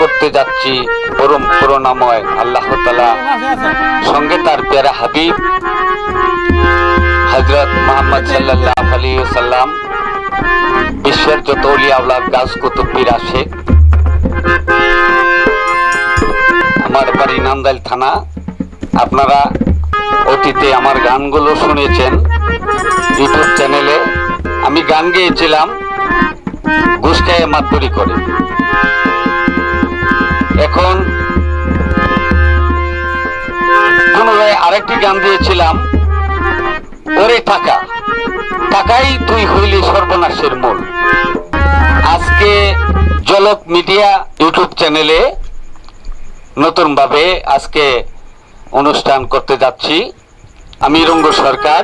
করতে যাচ্ছি পরম করুণাময় আল্লাহ তালা সঙ্গে তার পেয়ারা হাবিব হজরত মোহাম্মদ সাল্লাহ আলী সাল্লাম বিশ্বের যত অলি আওলাদ, গাছ কুতুব্বির আসে। আমার বাড়ি নান্দাইল থানা। আপনারা অতীতে আমার গানগুলো শুনেছেন ইউটিউব চ্যানেলে। আমি গান গেয়েছিলাম। ঘুষকায় মাতবরি করে। এখন পুনরায় আরেকটি গান দিয়েছিলাম, ওরে টাকা টাকাই তুই হইলি সর্বনাশের মূল। আজকে জলক মিডিয়া ইউটিউব চ্যানেলে নতুনভাবে আজকে অনুষ্ঠান করতে যাচ্ছি। আমি রঙ্গ সরকার,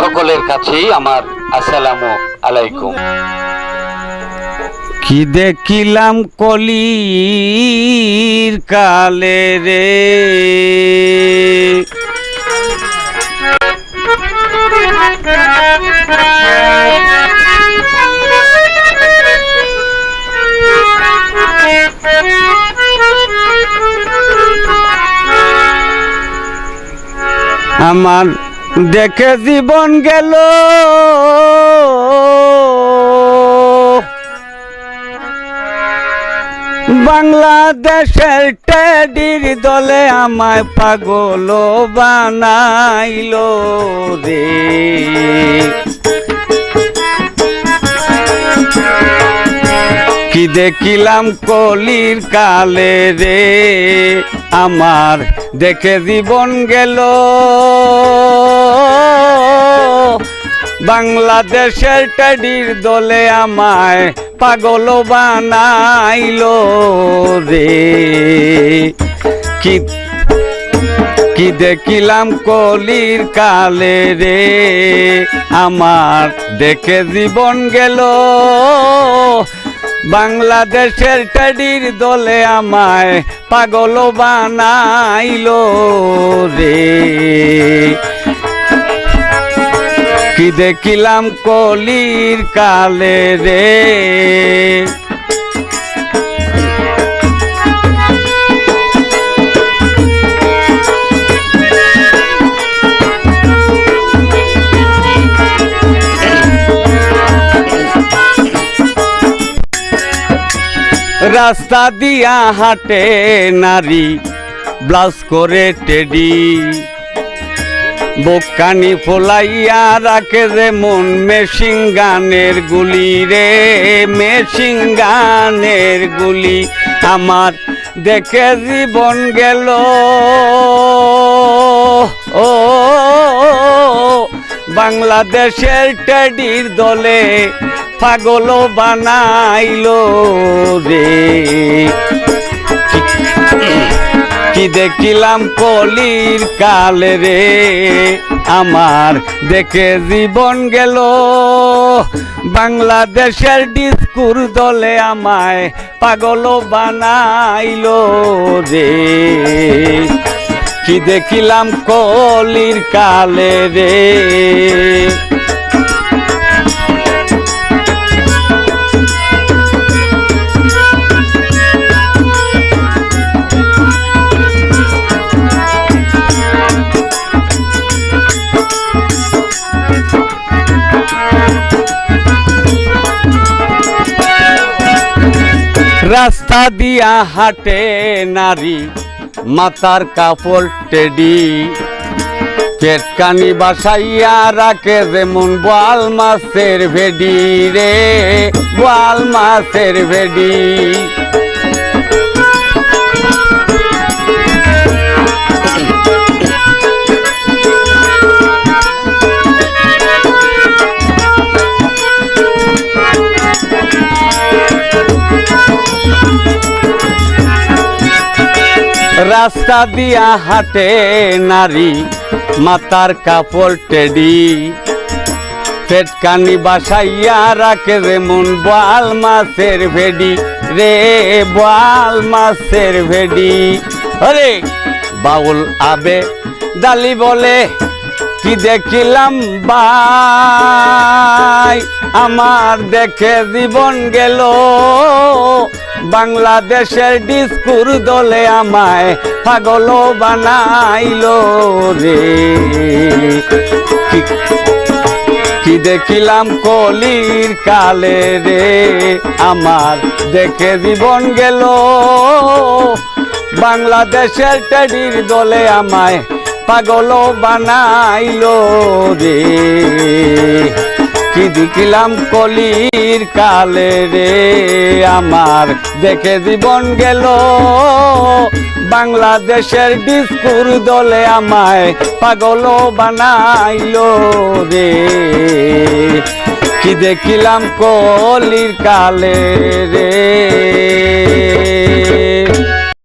সকলের কাছেই আমার আসসালামু আলাইকুম। কি দেখিলাম কলির কালে রে? আমার দেখে জীবন গেল। বাংলাদেশের টেডির দলে আমায় পাগল বানাইল রে। কি দেখিলাম কলির কালে রে, আমার দেখে জীবন গেল। বাংলাদেশের টেডির দলে আমায় পাগল বানাইল রে। কি কি দেখিলাম কলির কালে রে। আমার দেখে জীবন গেল। বাংলাদেশের টেডির দলে আমায় পাগল বানাইল রে। কি দেখিলাম কলির কালে রে? রাস্তা দিয়া হাঁটে নারী ব্লাউজ করে টেডি। বোকানি ফোলাইয়া রাখে যে মন মেশিন গানের গুলি রে, মেশিন গানের গুলি আমার দেখে জীবন গেল। ও, বাংলাদেশের টেডির দলে পাগল বানাইল রে। কি দেখিলাম কলির কালে রে। আমার দেখে জীবন গেল। বাংলাদেশের ডিস্কুর দলে আমায় পাগল বানাইল রে। কি দেখিলাম কলির কালে রে। রাস্তা দিয়া হাটে নারী, মাতার কাপড় টেডি। কেটকানি বাসাইয়া রাখে যেমন বোয়াল মাছের ভেডি রে, বোয়াল মাছের ভেডি। রাস্তা দিয়া হাটে নারী, মাতার কাপড় টেডি। পেটকানি বাসাইয়া রাখে যেমন বোয়াল মাছের ভেডি। রে বোয়াল মাছের ভেডি। আরে বাউল আবে দালি বলে, কি দেখিলাম বাই আমার দেখে জীবন গেল বাংলাদেশের ডিস্কুর দলে আমায় পাগল বানাইলো রে। কি- দেখিলাম কলির কালে রে, আমার দেখে জীবন গেল। বাংলাদেশের টেডির দলে আমায় পাগল বানাইলো রে। দেখিলাম কলির কালে রে, আমার দেখে জীবন গেল। বাংলাদেশের ডিস্কুর দলে আমায় পাগল বানাইলো রে। কি দেখিলাম কলির কালে রে।